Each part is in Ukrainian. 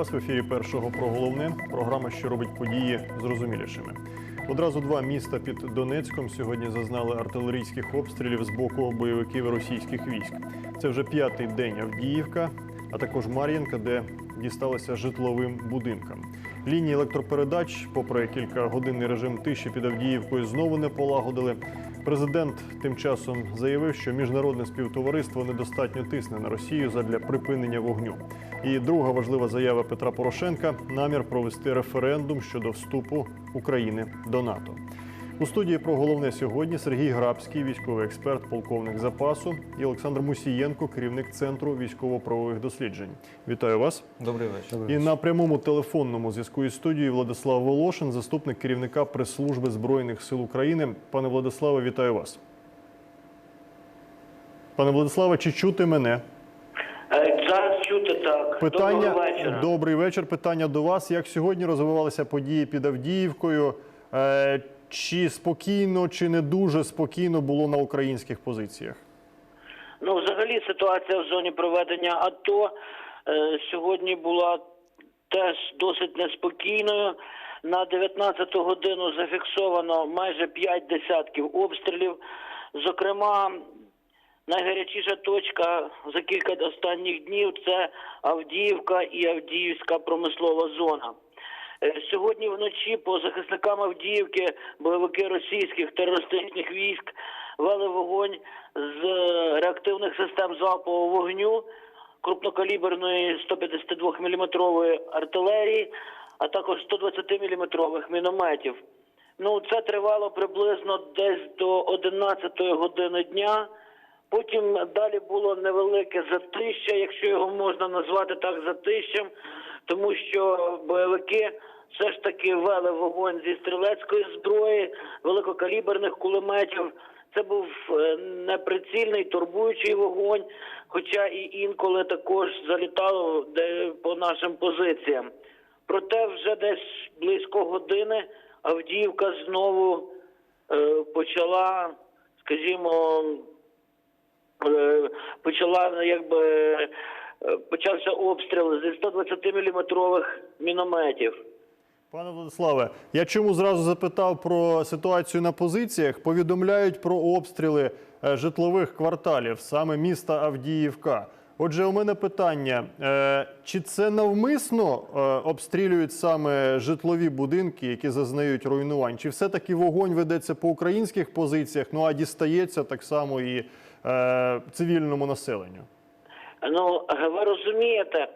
Вас в ефірі першого про головне. Програма, що робить події зрозумілішими. Одразу два міста під Донецьком сьогодні зазнали артилерійських обстрілів з боку бойовиків російських військ. Це вже п'ятий день Авдіївка, а також Мар'їнка, де дісталися житловим будинкам. Лінії електропередач, попри кількагодинний режим тиші під Авдіївкою, знову не полагодили. Президент тим часом заявив, що міжнародне співтовариство недостатньо тисне на Росію задля припинення вогню. І друга важлива заява Петра Порошенка намір провести референдум щодо вступу України до НАТО. У студії про головне сьогодні Сергій Грабський, військовий експерт, полковник запасу, і Олександр Мусієнко, керівник центру військово-правових досліджень. Вітаю вас. Добрий вечір. І на прямому телефонному зв'язку із студією Владислав Волошин, заступник керівника прес-служби Збройних сил України. Пане Владиславе, вітаю вас. Пане Владиславе, чи чути мене? Е, Зараз чути так. Питання Доброго вечора. добрий вечір. Питання до вас. Як сьогодні розвивалися події під Авдіївкою? Чи спокійно, чи не дуже спокійно було на українських позиціях? Ну, взагалі ситуація в зоні проведення АТО е, сьогодні була теж досить неспокійною. На 19 годину зафіксовано майже 5 десятків обстрілів. Зокрема, найгарячіша точка за кілька останніх днів це Авдіївка і Авдіївська промислова зона. Е, Сьогодні вночі по захисникам Авдіївки бойовики російських терористичних військ вели вогонь з е, реактивних систем залпового вогню, крупнокаліберної 152 мм артилерії, а також 120 мм мінометів. Ну, це тривало приблизно десь до 11 години дня. Потім далі було невелике затища, якщо його можна назвати так затищем, тому що бойовики все ж таки вели вогонь зі стрілецької зброї, великокаліберних кулеметів. Це був е, неприцільний турбуючий вогонь, хоча і інколи також залітало по нашим позиціям. Проте вже десь близько години Авдіївка знову е, почала, скажімо, е, почала якби почався обстріл зі 120 міліметрових мінометів. Пане Владиславе, я чому зразу запитав про ситуацію на позиціях? Повідомляють про обстріли е, житлових кварталів, саме міста Авдіївка. Отже, у мене питання: е, чи це навмисно е, обстрілюють саме житлові будинки, які зазнають руйнувань? Чи все-таки вогонь ведеться по українських позиціях, ну а дістається так само і е, цивільному населенню? Ну, ви розумієте,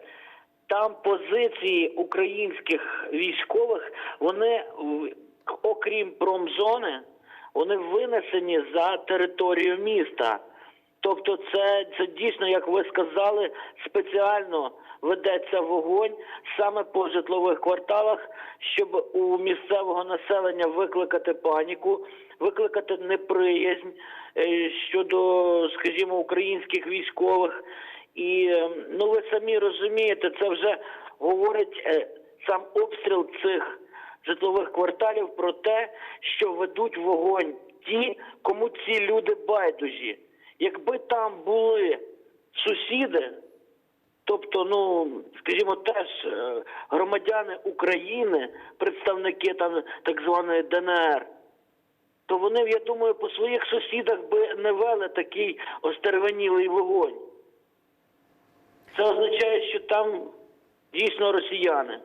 там позиції українських військових, вони, окрім промзони, вони винесені за територію міста. Тобто, це, це дійсно, як ви сказали, спеціально ведеться вогонь саме по житлових кварталах, щоб у місцевого населення викликати паніку, викликати неприязнь е, щодо, скажімо, українських військових. І е, ну ви самі розумієте, це вже говорить е, сам обстріл цих житлових кварталів про те, що ведуть вогонь ті, кому ці люди байдужі. Якби там були сусіди, тобто, ну скажімо, теж е, громадяни України, представники там так званої ДНР, то вони, я думаю, по своїх сусідах би не вели такий остервенілий вогонь. Це означає, що там дійсно росіяни.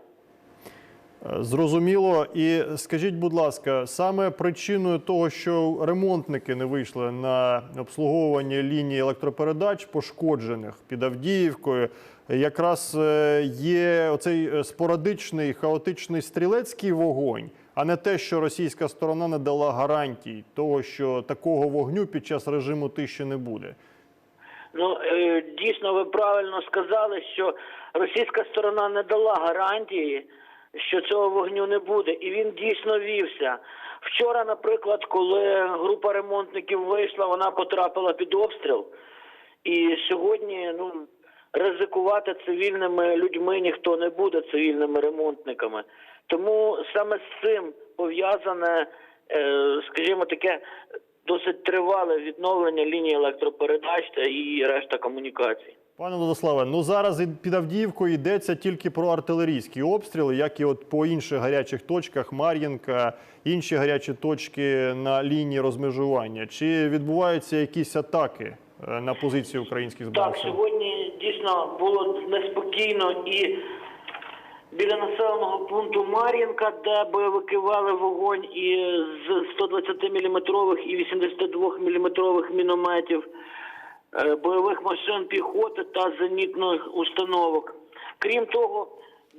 Е, Зрозуміло. І скажіть, будь ласка, саме причиною того, що ремонтники не вийшли на обслуговування лінії електропередач, пошкоджених під Авдіївкою, якраз е, є оцей е, спорадичний хаотичний стрілецький вогонь, а не те, що російська сторона не дала гарантій того, що такого вогню під час режиму тиші не буде. Ну е, дійсно, ви правильно сказали, що російська сторона не дала гарантії, що цього вогню не буде, і він дійсно вівся. Вчора, наприклад, коли група ремонтників вийшла, вона потрапила під обстріл. І сьогодні ну ризикувати цивільними людьми ніхто не буде, цивільними ремонтниками. Тому саме з цим пов'язане, е, скажімо, таке досить тривале відновлення лінії електропередач та і решта комунікацій. Пане Владиславе, ну зараз під Авдіївкою йдеться тільки про артилерійські обстріли, як і от по інших гарячих точках, Мар'їнка, інші гарячі точки на лінії розмежування. Чи відбуваються якісь атаки е, на позиції українських збройних Так, сьогодні дійсно було неспокійно і біля населеного пункту Мар'їнка, де бойовики вели вогонь і з 120 мм і 82 мм мінометів, е, бойових машин піхоти та зенітних установок. Крім того,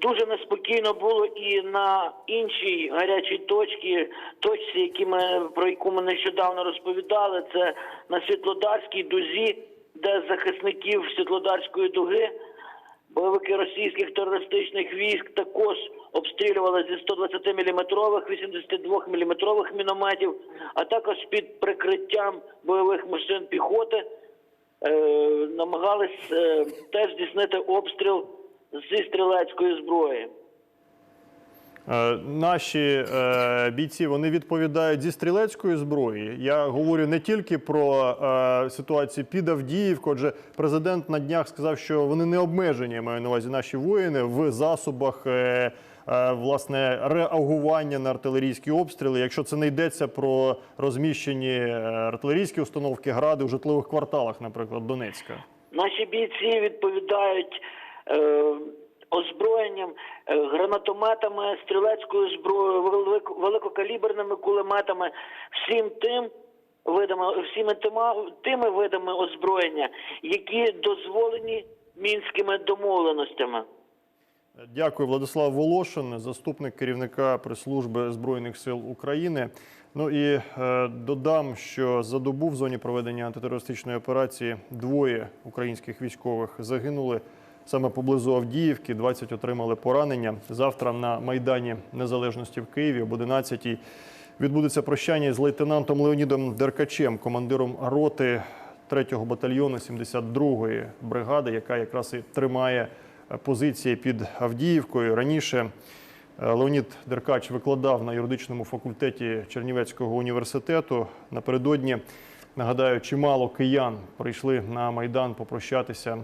дуже неспокійно було і на іншій гарячій точці, точці, які ми про яку ми нещодавно розповідали, це на Світлодарській дузі, де захисників Світлодарської дуги бойовики російських терористичних військ також обстрілювали зі 120 мм, 82 мм мінометів, а також під прикриттям бойових машин піхоти е, намагались е, теж здійснити обстріл зі стрілецької зброї. Е, Наші е, бійці вони відповідають зі стрілецької зброї. Я говорю не тільки про е, ситуацію під Авдіївкою. Отже, президент на днях сказав, що вони не обмежені, маю на увазі наші воїни в засобах. Власне, реагування на артилерійські обстріли, якщо це не йдеться про розміщені артилерійські установки гради у житлових кварталах, наприклад, Донецька. Наші бійці відповідають озброєнням, е, гранатометами, стрілецькою зброєю, велик- великокаліберними кулеметами, всім тим видами, всіми тими видами озброєння, які дозволені мінськими домовленостями. Дякую, Владислав Волошин, заступник керівника прес-служби Збройних сил України. Ну і е, додам, що за добу в зоні проведення антитерористичної операції двоє українських військових загинули саме поблизу Авдіївки. 20 отримали поранення. Завтра на майдані Незалежності в Києві об 11-й відбудеться прощання з лейтенантом Леонідом Деркачем, командиром роти 3-го батальйону 72-ї бригади, яка якраз і тримає е, позиції під Авдіївкою. Раніше е, Леонід Деркач викладав на юридичному факультеті Чернівецького університету. Напередодні нагадаю, чимало киян прийшли на майдан попрощатися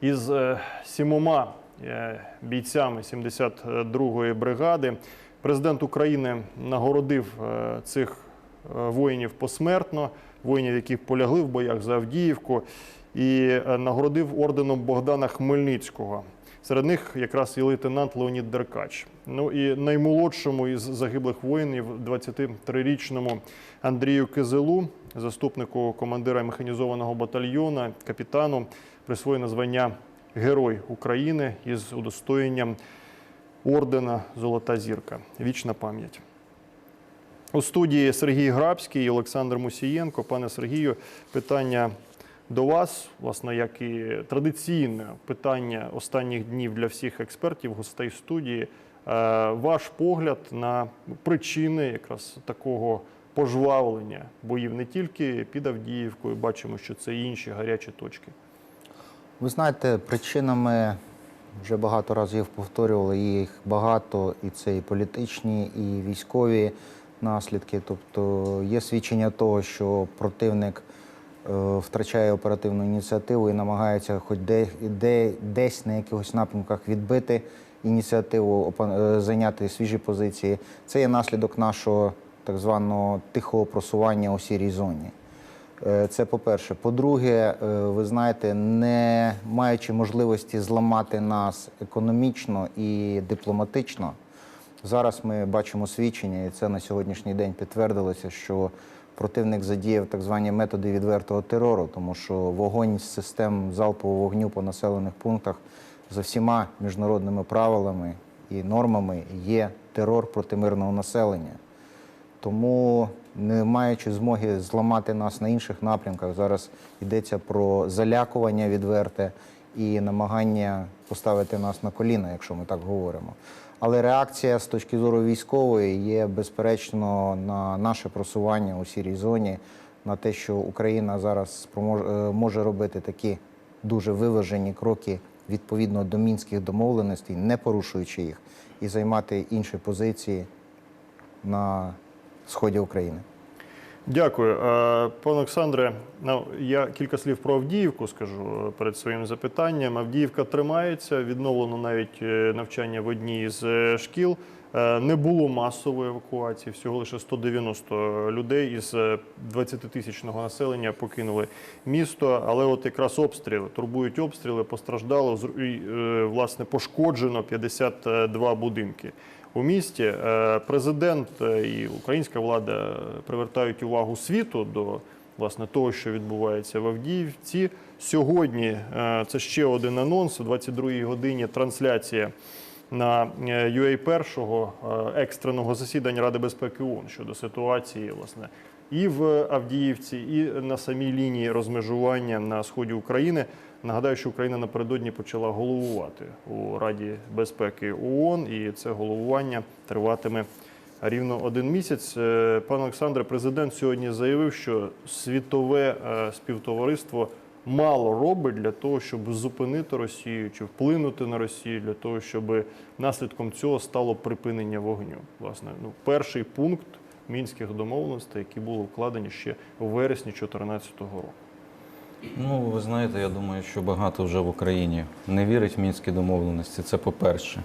із е, сімома е, бійцями 72-ї бригади. Президент України нагородив е, цих воїнів посмертно, воїнів, які полягли в боях за Авдіївку, і нагородив орденом Богдана Хмельницького. Серед них якраз і лейтенант Леонід Деркач. Ну і наймолодшому із загиблих воїнів, 23-річному Андрію Кизилу, заступнику командира механізованого батальйону, капітану, присвоєно звання Герой України із удостоєнням ордена Золота зірка. Вічна пам'ять. У студії Сергій Грабський і Олександр Мусієнко. Пане Сергію, питання до вас, власне, як і традиційне питання останніх днів для всіх експертів, гостей студії. Е, Ваш погляд на причини якраз такого пожвавлення боїв не тільки під Авдіївкою, бачимо, що це інші гарячі точки. Ви знаєте, причинами вже багато разів повторювали їх багато, і це і політичні, і військові наслідки. Тобто є свідчення того, що противник е, втрачає оперативну ініціативу і намагається хоч де, де, десь на якихось напрямках відбити ініціативу, е, зайняти свіжі позиції. Це є наслідок нашого так званого тихого просування у сірій зоні. Е, Це по-перше. По-друге, е, ви знаєте, не маючи можливості зламати нас економічно і дипломатично, зараз ми бачимо свідчення, і це на сьогоднішній день підтвердилося, що противник задіяв так звані методи відвертого терору, тому що вогонь з систем залпового вогню по населених пунктах за всіма міжнародними правилами і нормами є терор проти мирного населення. Тому, не маючи змоги зламати нас на інших напрямках, зараз йдеться про залякування відверте і намагання поставити нас на коліна, якщо ми так говоримо. Але реакція з точки зору військової є безперечно на наше просування у сірій зоні, на те, що Україна зараз е, може робити такі дуже виважені кроки відповідно до мінських домовленостей, не порушуючи їх, і займати інші позиції на сході України. Дякую. Е, Пане Олександре, ну, я кілька слів про Авдіївку скажу е, перед своїм запитанням. Авдіївка тримається, відновлено навіть е, навчання в одній з шкіл. Не було масової евакуації, всього лише 190 людей із 20-тисячного населення покинули місто. Але от якраз обстріли турбують обстріли, постраждало власне пошкоджено 52 будинки. У місті Е, президент е, і українська влада привертають увагу світу до власне того, що відбувається в Авдіївці. Сьогодні е, це ще один анонс. О 22-й годині трансляція на UA першого екстреного засідання Ради безпеки ООН щодо ситуації, власне, і в Авдіївці, і на самій лінії розмежування на сході України. Нагадаю, що Україна напередодні почала головувати у Раді безпеки ООН, і це головування триватиме рівно один місяць. Е, Пане Олександре, президент сьогодні заявив, що світове е, співтовариство мало робить для того, щоб зупинити Росію чи вплинути на Росію, для того, щоб наслідком цього стало припинення вогню. Власне, ну перший пункт мінських домовленостей, які були вкладені ще у вересні 2014 року. Ну, ви знаєте, я думаю, що багато вже в Україні не вірить в мінські домовленості. Це по-перше.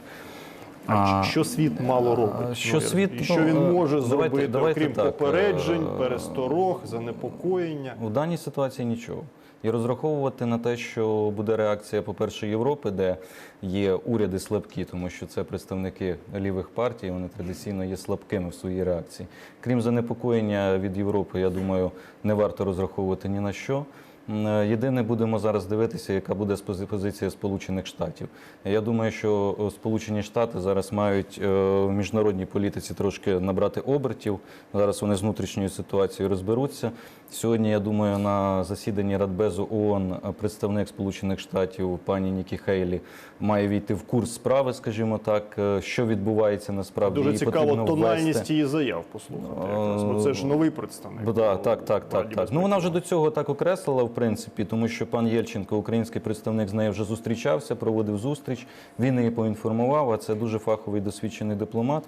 А, що світ мало робить? що Ну, світ, і що ну, він е, може давайте- зробити, давайте окрім так, попереджень, е, пересторог, занепокоєння? У даній ситуації нічого. І розраховувати на те, що буде реакція, по-перше, Європи, де є уряди слабкі, тому що це представники лівих партій, вони традиційно є слабкими в своїй реакції. Крім занепокоєння від Європи, я думаю, не варто розраховувати ні на що. Е, Єдине, будемо зараз дивитися, яка буде позиція Сполучених Штатів. Я думаю, що Сполучені Штати зараз мають е, в міжнародній політиці трошки набрати обертів. Зараз вони з внутрішньою ситуацією розберуться. Сьогодні, я думаю, на засіданні Радбезу ООН представник Сполучених Штатів пані Нікі Хейлі має війти в курс справи, скажімо так, е, що відбувається насправді. Дуже цікаво тональність її заяв послухати. Якраз, бо це ж новий представник. Да, так, так, так, так. Ну вона вже до цього так окреслила, в принципі, тому що пан Єльченко, український представник, з нею вже зустрічався, проводив зустріч. Він її поінформував. А це дуже фаховий досвідчений дипломат,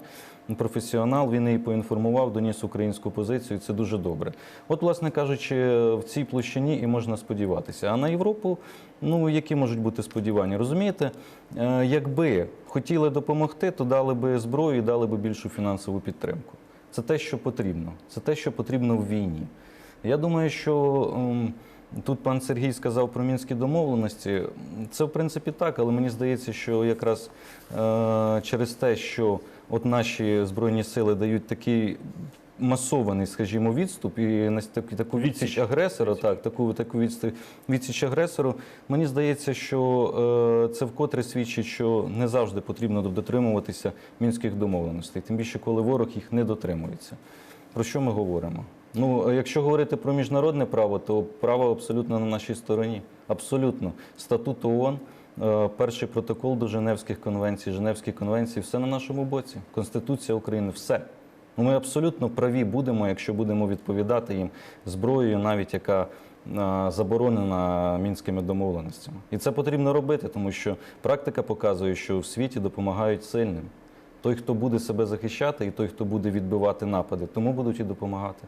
професіонал. Він її поінформував, доніс українську позицію. Це дуже добре. От, власне кажучи, в цій площині і можна сподіватися. А на Європу, ну які можуть бути сподівання? Розумієте, Е, якби хотіли допомогти, то дали би зброю і дали би більшу фінансову підтримку. Це те, що потрібно. Це те, що потрібно в війні. Я думаю, що ем, тут пан Сергій сказав про мінські домовленості. Це в принципі так, але мені здається, що якраз е, через те, що от наші збройні сили дають такий масований, скажімо, відступ і таку, Відсіч. агресора, так, таку, таку відсіч агресору. Мені здається, що е, це вкотре свідчить, що не завжди потрібно дотримуватися мінських домовленостей, тим більше, коли ворог їх не дотримується. Про що ми говоримо? Ну, якщо говорити про міжнародне право, то право абсолютно на нашій стороні. Абсолютно. Статут ООН, е, перший протокол до Женевських конвенцій, Женевські конвенції, все на нашому боці. Конституція України, все. Ну, ми абсолютно праві будемо, якщо будемо відповідати їм зброєю, навіть яка е, заборонена мінськими домовленостями. І це потрібно робити, тому що практика показує, що в світі допомагають сильним. Той, хто буде себе захищати, і той, хто буде відбивати напади, тому будуть і допомагати.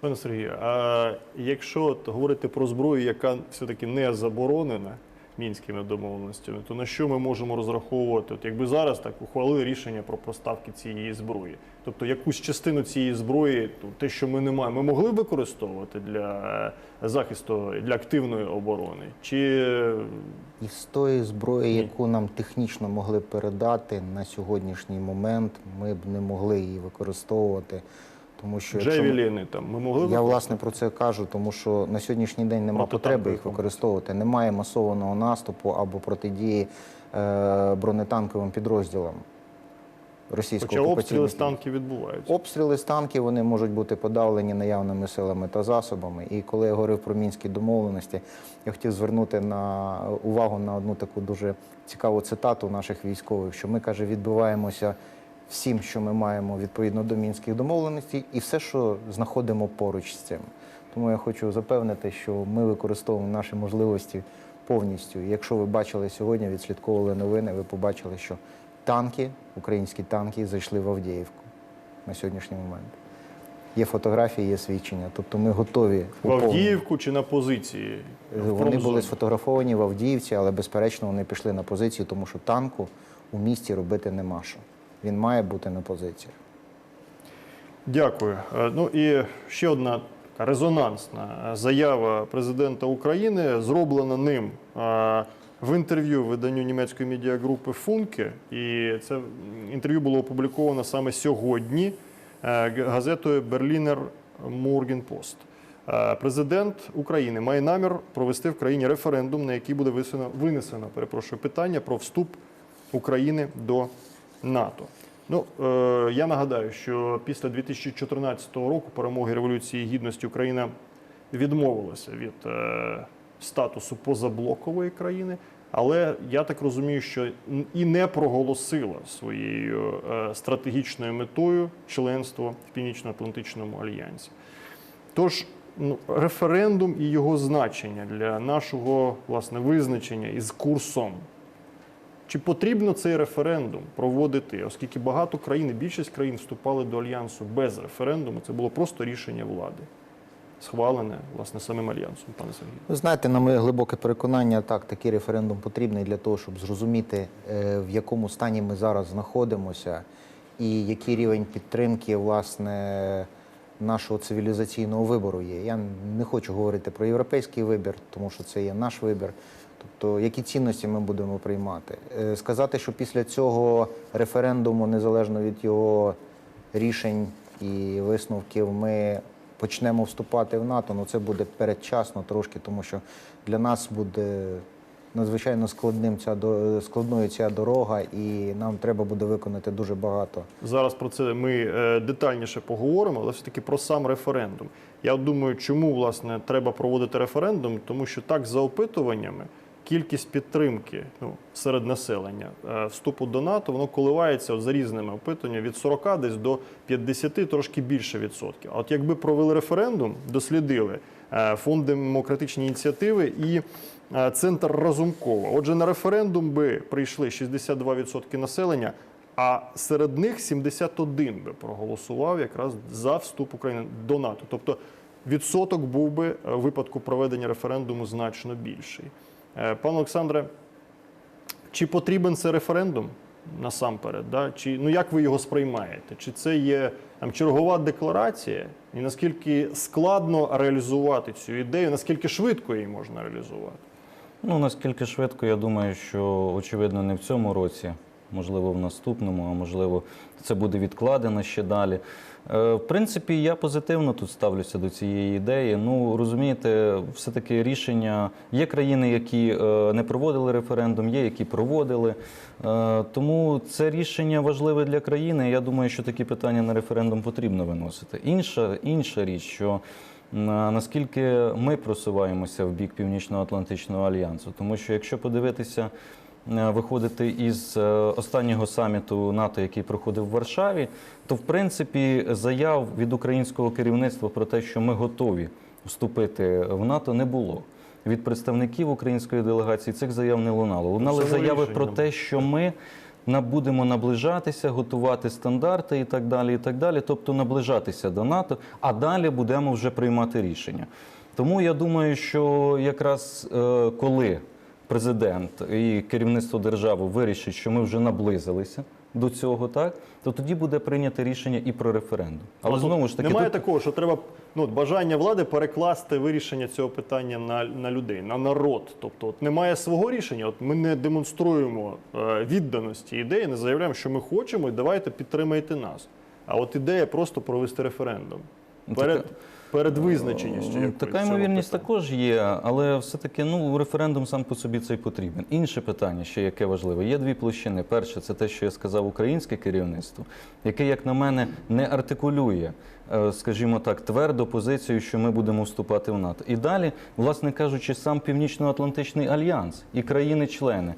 Пане Сергію, а якщо говорити про зброю, яка все-таки не заборонена мінськими домовленостями, то на що ми можемо розраховувати? От якби зараз так ухвалили рішення про поставки цієї зброї, тобто якусь частину цієї зброї, то те, що ми не маємо, ми могли б використовувати для е, захисту, для активної оборони? Чи Із тої зброї, Ні. яку нам технічно могли передати на сьогоднішній момент, ми б не могли її використовувати. Тому що якщо джевеліни там ми могли я власне про це кажу, тому що на сьогоднішній день немає потреби їх використовувати. Немає масованого наступу або протидії е, бронетанковим підрозділам російського Хоча обстріли з танків відбуваються. Обстріли з танків вони можуть бути подавлені наявними силами та засобами. І коли я говорив про мінські домовленості, я хотів звернути на увагу на одну таку дуже цікаву цитату наших військових, що ми каже, відбиваємося всім, що ми маємо відповідно до мінських домовленостей, і все, що знаходимо поруч з цим. Тому я хочу запевнити, що ми використовуємо наші можливості повністю. Якщо ви бачили сьогодні, відслідковували новини, ви побачили, що танки, українські танки, зайшли в Авдіївку на сьогоднішній момент. Є фотографії, є свідчення. Тобто ми готові В. Авдіївку чи на позиції? в Вони були сфотографовані в Авдіївці, але безперечно вони пішли на позицію, тому що танку у місті робити нема що. Він має бути на позиціях. Дякую. Е, Ну і ще одна резонансна е, заява президента України, зроблена ним е, в інтерв'ю виданню німецької медіагрупи Функе. І це інтерв'ю було опубліковано саме сьогодні газетою Берлінер Моргенпост. Президент України має намір провести в країні референдум, на який буде винесено перепрошую, питання про вступ України до НАТО. Ну, е, я нагадаю, що після 2014 року перемоги Революції Гідності Україна відмовилася від е, статусу позаблокової країни, але я так розумію, що і не проголосила своєю е, стратегічною метою членство в Північно-Атлантичному альянсі. Тож ну, референдум і його значення для нашого власне визначення із курсом. Чи потрібно цей референдум проводити, оскільки багато країн, більшість країн вступали до альянсу без референдуму, це було просто рішення влади, схвалене власне самим альянсом, пане Сергію. Ви знаєте, на моє глибоке переконання, так, такий референдум потрібний для того, щоб зрозуміти, е, в якому стані ми зараз знаходимося, і який рівень підтримки власне нашого цивілізаційного вибору є. Я не хочу говорити про європейський вибір, тому що це є наш вибір. Тобто, які цінності ми будемо приймати? Е, Сказати, що після цього референдуму, незалежно від його рішень і висновків, ми почнемо вступати в НАТО, ну це буде передчасно трошки, тому що для нас буде надзвичайно складним ця складною ця дорога, і нам треба буде виконати дуже багато. Зараз про це ми е, детальніше поговоримо, але все-таки про сам референдум. Я думаю, чому власне треба проводити референдум, тому що так за опитуваннями кількість підтримки ну, серед населення е, вступу до НАТО воно коливається от, за різними опитуваннями від 40 десь до 50, трошки більше відсотків. А от якби провели референдум, дослідили е, фонд демократичні ініціативи і е, центр Разумкова. Отже, на референдум би прийшли 62% населення. А серед них 71 би проголосував якраз за вступ України до НАТО. Тобто відсоток був би в випадку проведення референдуму значно більший. Е, Пане Олександре, чи потрібен це референдум насамперед? Да? Чи, ну як ви його сприймаєте? Чи це є там, чергова декларація? І наскільки складно реалізувати цю ідею, наскільки швидко її можна реалізувати? Ну, наскільки швидко, я думаю, що очевидно не в цьому році, можливо, в наступному, а можливо, це буде відкладено ще далі. Е, В принципі, я позитивно тут ставлюся до цієї ідеї. Ну, розумієте, все-таки рішення є країни, які е, не проводили референдум, є які проводили. Е, Тому це рішення важливе для країни. Я думаю, що такі питання на референдум потрібно виносити. Інша, інша річ, що наскільки ми просуваємося в бік Північно-Атлантичного альянсу. Тому що якщо подивитися, виходити із е, останнього саміту НАТО, який проходив в Варшаві, то в принципі заяв від українського керівництва про те, що ми готові вступити в НАТО, не було. Від представників української делегації цих заяв не лунало. Лунали Самого заяви рішення про те, що ми будемо наближатися, готувати стандарти і так далі. і так далі, Тобто наближатися до НАТО, а далі будемо вже приймати рішення. Тому я думаю, що якраз е, коли президент і керівництво держави вирішить, що ми вже наблизилися до цього, так то тоді буде прийнято рішення і про референдум. Але тут знову ж таки, немає тут- такого, що треба ну, бажання влади перекласти вирішення цього питання на, на людей, на народ. Тобто, от немає свого рішення. От ми не демонструємо е, відданості ідеї, не заявляємо, що ми хочемо, і давайте підтримайте нас. А от ідея просто провести референдум Ну, перед, така- перед визначеністю. Така цього ймовірність питання. також є, але все-таки ну, референдум сам по собі цей потрібен. Інше питання, ще яке важливе, є дві площини. Перше, це те, що я сказав українське керівництво, яке, як на мене, не артикулює, е, скажімо так, твердо позицію, що ми будемо вступати в НАТО. І далі, власне кажучи, сам Північно-Атлантичний альянс і країни-члени.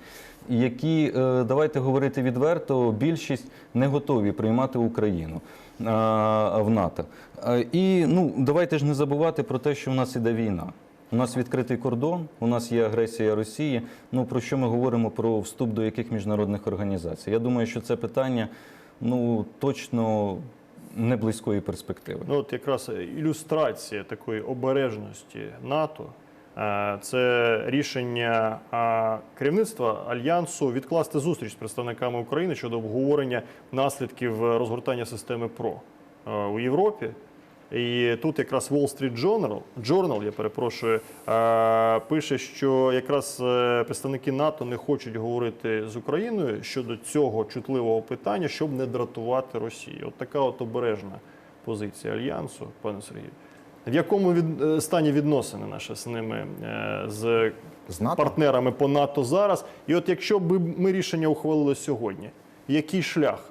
Які, е, давайте говорити відверто, більшість не готові приймати Україну в НАТО. Е, І ну, давайте ж не забувати про те, що в нас іде війна. У нас відкритий кордон, у нас є агресія Росії. Ну про що ми говоримо про вступ до яких міжнародних організацій? Я думаю, що це питання ну точно неблизької перспективи. Ну, от якраз ілюстрація такої обережності НАТО. Е, Це рішення керівництва альянсу відкласти зустріч з представниками України щодо обговорення наслідків розгортання системи ПРО е, у Європі. І тут якраз Wall Street Journal, Journal, я перепрошую, е, пише, що якраз е, представники НАТО не хочуть говорити з Україною щодо цього чутливого питання, щоб не дратувати Росію. От така от обережна позиція альянсу, пане Сергію. В якому від, е, стані відносини наші з ними е, з З НАТО? партнерами по НАТО зараз? І от якщо б ми рішення ухвалили сьогодні, який шлях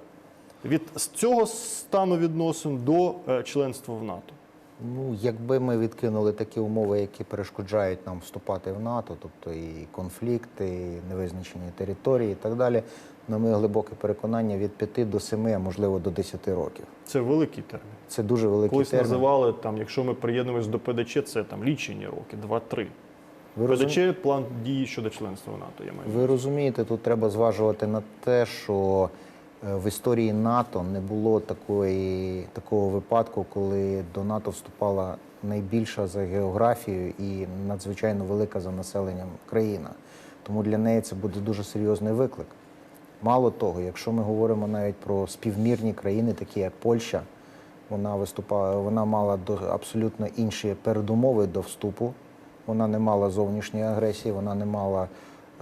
від цього стану відносин до е, членства в НАТО? Ну, якби ми відкинули такі умови, які перешкоджають нам вступати в НАТО, тобто і конфлікти, і невизначені території і так далі, на моє глибоке переконання від 5 до 7, а можливо до 10 років. Це великий термін. Це дуже великий Колись термін. називали там, якщо ми приєднуємось до ПДЧ, це там лічені роки, 2-3. Ви. ПДЧ план дії щодо членства в НАТО. Я маю. Ви розумієте, тут треба зважувати на те, що е, в історії НАТО не було такої, такого випадку, коли до НАТО вступала найбільша за географією і надзвичайно велика за населенням країна. Тому для неї це буде дуже серйозний виклик. Мало того, якщо ми говоримо навіть про співмірні країни, такі як Польща, вона виступала, вона мала до абсолютно інші передумови до вступу. Вона не мала зовнішньої агресії, вона не мала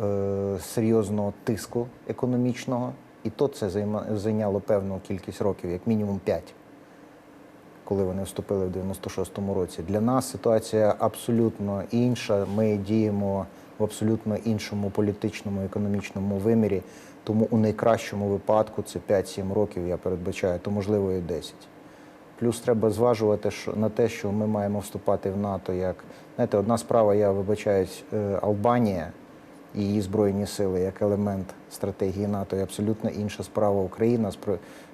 е, серйозного тиску економічного. І то це зайняло певну кількість років, як мінімум 5, коли вони вступили в 96-му році. Для нас ситуація абсолютно інша. Ми діємо в абсолютно іншому політичному економічному вимірі. Тому у найкращому випадку це 5-7 років, я передбачаю, то можливо і 10. Плюс треба зважувати на те, що ми маємо вступати в НАТО як знаєте, одна справа, я вибачаюсь, е, Албанія і її збройні сили як елемент стратегії НАТО, і абсолютно інша справа Україна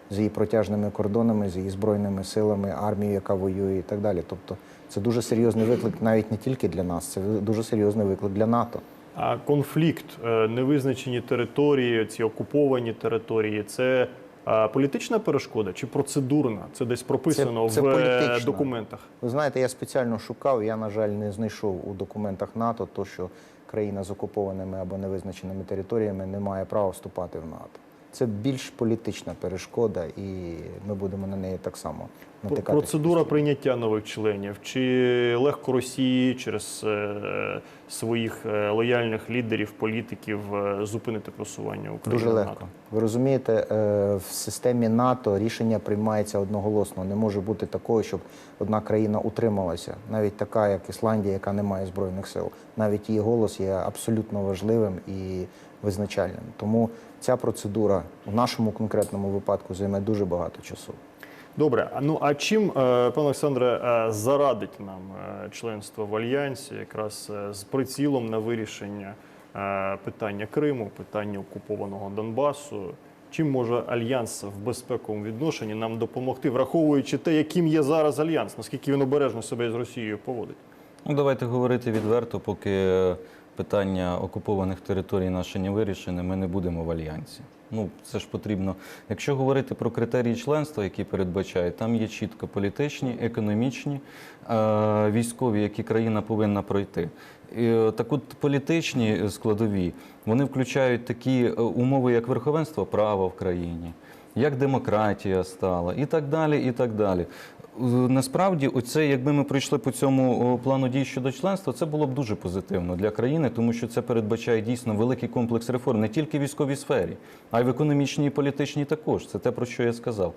з її протяжними кордонами, з її збройними силами, армією, яка воює, і так далі. Тобто, це дуже серйозний виклик навіть не тільки для нас, це дуже серйозний виклик для НАТО. А конфлікт, е, невизначені території, ці окуповані території, це е, політична перешкода чи процедурна? Це десь прописано Це- це в е, політична. документах. Ви знаєте, я спеціально шукав, я, на жаль, не знайшов у документах НАТО, то що країна з окупованими або невизначеними територіями не має права вступати в НАТО. Це більш політична перешкода, і ми будемо на неї так само Про- натикати. Процедура прийняття нових членів. Чи легко Росії через е, своїх е, лояльних лідерів, політиків е, зупинити просування України? Дуже легко. НАТО? Ви розумієте, в системі НАТО рішення приймається одноголосно. Не може бути такого, щоб одна країна утрималася, навіть така, як Ісландія, яка не має збройних сил. Навіть її голос є абсолютно важливим і визначальним. Тому ця процедура в нашому конкретному випадку займе дуже багато часу. Добре, а ну а чим, е, пане Олександре, е, зарадить нам е, членство в альянсі, якраз з прицілом на вирішення питання Криму, питання окупованого Донбасу? Чим може альянс в безпековому відношенні нам допомогти, враховуючи те, яким є зараз альянс, наскільки він обережно себе з Росією поводить? Ну, давайте говорити відверто, поки питання окупованих територій наше не вирішене, ми не будемо в альянсі. Ну, це ж потрібно. Якщо говорити про критерії членства, які передбачають, там є чітко політичні, економічні, е, військові, які країна повинна пройти. Е, так от політичні складові, вони включають такі е, умови, як верховенство права в країні, як демократія стала, і так далі, і так далі. Е, Насправді, оце, якби ми пройшли по цьому плану дій щодо членства, це було б дуже позитивно для країни, тому що це передбачає дійсно великий комплекс реформ не тільки в військовій сфері, а й в економічній і політичній також. Це те, про що я сказав.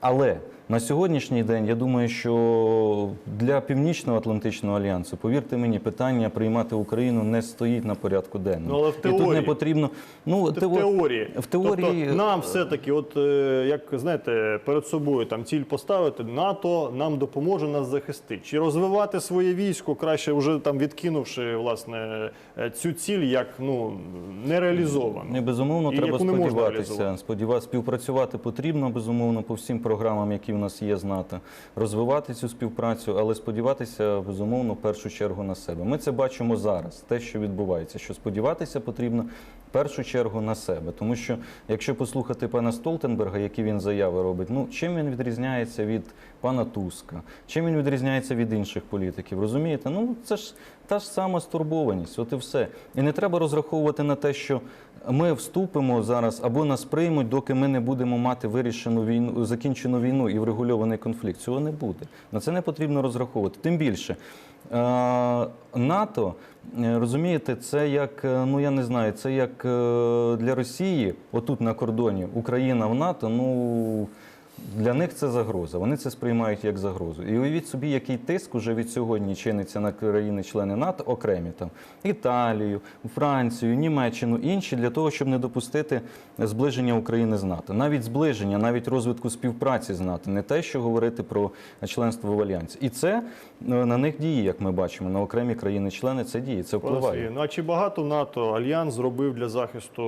Але на сьогоднішній день я думаю, що для Північно-Атлантичного альянсу, повірте мені, питання приймати Україну не стоїть на порядку денному. Ну, але в І тут не потрібно. Ну, В теорії. В теорії Тобто нам все-таки, от е, як знаєте, перед собою там ціль поставити, НАТО нам допоможе нас захистити. Чи розвивати своє військо краще, вже там відкинувши власне е, цю ціль, як ну нереалізовану. Не, безумовно, І треба сподіватися. Сподіватися, співпрацювати потрібно, безумовно, по всім програмам, які у нас є з НАТО, розвивати цю співпрацю, але сподіватися безумовно в першу чергу на себе. Ми це бачимо зараз, те, що відбувається. Що сподіватися потрібно в першу чергу на себе, тому що якщо послухати пана Столтенберга, які він заяви робить, ну чим він відрізняється від пана Туска, чим він відрізняється від інших політиків, розумієте? Ну це ж та ж сама стурбованість, от і все. І не треба розраховувати на те, що ми вступимо зараз або нас приймуть, доки ми не будемо мати вирішену війну, закінчену війну і врегульований конфлікт. Цього не буде. На це не потрібно розраховувати. Тим більше. е, НАТО, е, розумієте, це як, е, ну я не знаю, це як для Росії, отут на кордоні, Україна в НАТО, ну для них це загроза. Вони це сприймають як загрозу. І уявіть собі, який тиск уже від сьогодні чиниться на країни-члени НАТО, окремі там Італію, Францію, Німеччину, інші для того, щоб не допустити зближення України з НАТО. Навіть зближення, навіть розвитку співпраці з НАТО, не те, що говорити про членство в альянсі. І це е, на них діє, як ми бачимо, на окремі країни-члени це діє, це впливає. ну а чи багато НАТО альянс зробив для захисту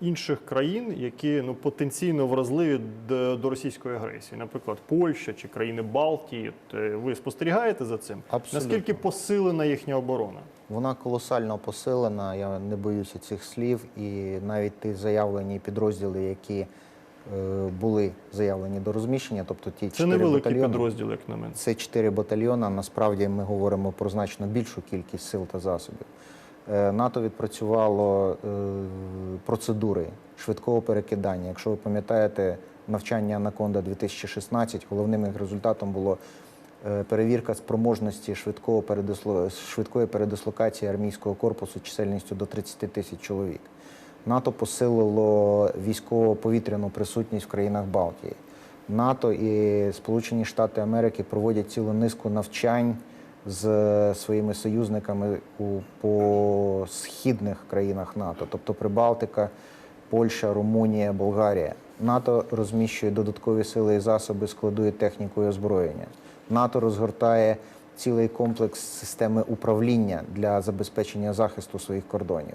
інших країн, які ну потенційно вразливі до, до російської агресії, наприклад, Польща чи країни Балтії? Е, ви спостерігаєте за цим? Абсолютно. Наскільки посилена їхня оборона? Вона колосально посилена, я не боюся цих слів, і навіть ті заявлені підрозділи, які е, були заявлені до розміщення, тобто ті Це невеликий батальйони. підрозділ, як на мене. Це чотири батальйона. Насправді ми говоримо про значно більшу кількість сил та засобів. Е, НАТО відпрацювало процедури швидкого перекидання. Якщо ви пам'ятаєте навчання Анаконда 2016, головним результатом було е, перевірка спроможності швидкого передисло... швидкої передислокації армійського корпусу чисельністю до 30 тисяч чоловік. НАТО посилило військово-повітряну присутність в країнах Балтії. НАТО і Сполучені Штати Америки проводять цілу низку навчань з своїми союзниками у по східних країнах НАТО, тобто Прибалтика, Польща, Румунія, Болгарія. НАТО розміщує додаткові сили і засоби, складує техніку і озброєння. НАТО розгортає цілий комплекс системи управління для забезпечення захисту своїх кордонів.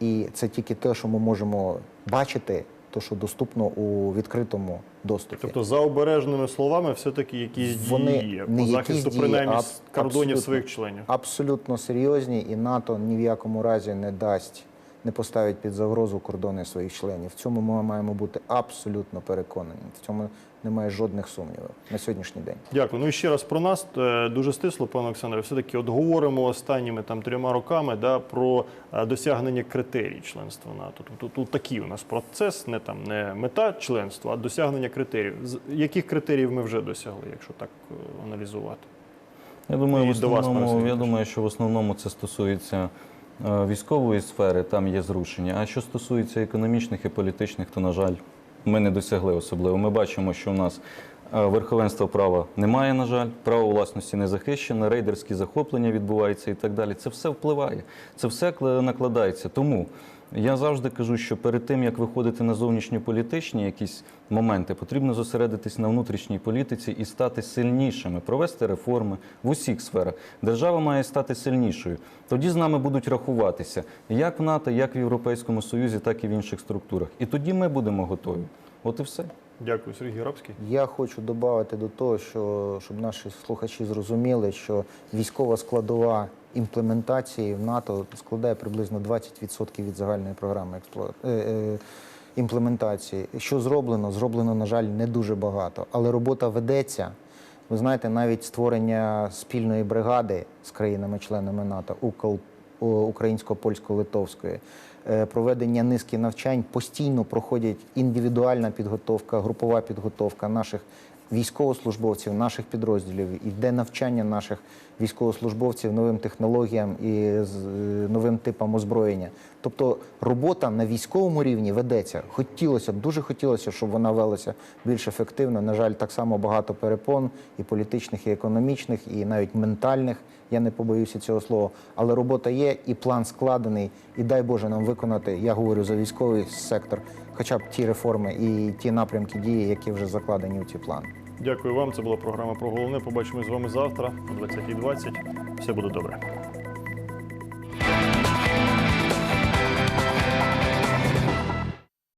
І це тільки те, що ми можемо бачити, то що доступно у відкритому доступі. Тобто, за обережними словами, все-таки якісь Вони дії є не по якісь захисту, дії, принаймні, а кордонів своїх членів. абсолютно серйозні, і НАТО ні в якому разі не дасть, не поставить під загрозу кордони своїх членів. В цьому ми маємо бути абсолютно переконані. В цьому немає жодних сумнівів на сьогоднішній день. Дякую. Ну і ще раз про нас Е, дуже стисло, пане Олександре. Все таки от говоримо останніми там трьома роками да, про е, досягнення критерій членства НАТО. Тобто тут такий у нас процес, не там не мета членства, а досягнення критеріїв. З яких критеріїв ми вже досягли, якщо так е, аналізувати? Я думаю, І в вас, основному, я думаю, що в основному це стосується військової сфери, там є зрушення. А що стосується економічних і політичних, то, на жаль, ми не досягли особливо. Ми бачимо, що у нас е, верховенства права немає, на жаль, право власності не захищено, рейдерські захоплення відбуваються і так далі. Це все впливає, це все накладається. Тому я завжди кажу, що перед тим як виходити на зовнішньополітичні якісь моменти, потрібно зосередитись на внутрішній політиці і стати сильнішими, провести реформи в усіх сферах. Держава має стати сильнішою. Тоді з нами будуть рахуватися як в НАТО, як в Європейському Союзі, так і в інших структурах. І тоді ми будемо готові. От і все. Дякую, Сергій Рабський. Я хочу додати до того, що щоб наші слухачі зрозуміли, що військова складова імплементації в НАТО складає приблизно 20% від загальної програми експлуа- е, е, імплементації. Що зроблено? Зроблено, на жаль, не дуже багато, але робота ведеться. Ви знаєте, навіть створення спільної бригади з країнами-членами НАТО, українсько-польсько-литовської, проведення низки навчань постійно проходять індивідуальна підготовка, групова підготовка наших військовослужбовців, наших підрозділів, іде навчання наших військовослужбовців новим технологіям і е, новим типам озброєння. Тобто робота на військовому рівні ведеться. Хотілося дуже хотілося, щоб вона велася більш ефективно. На жаль, так само багато перепон і політичних, і економічних, і навіть ментальних. Я не побоюся цього слова. Але робота є, і план складений. І дай Боже нам виконати. Я говорю за військовий сектор, хоча б ті реформи і ті напрямки дії, які вже закладені у ці плани. Дякую вам. Це була програма про головне. Побачимо з вами завтра о 20.20. Все буде добре.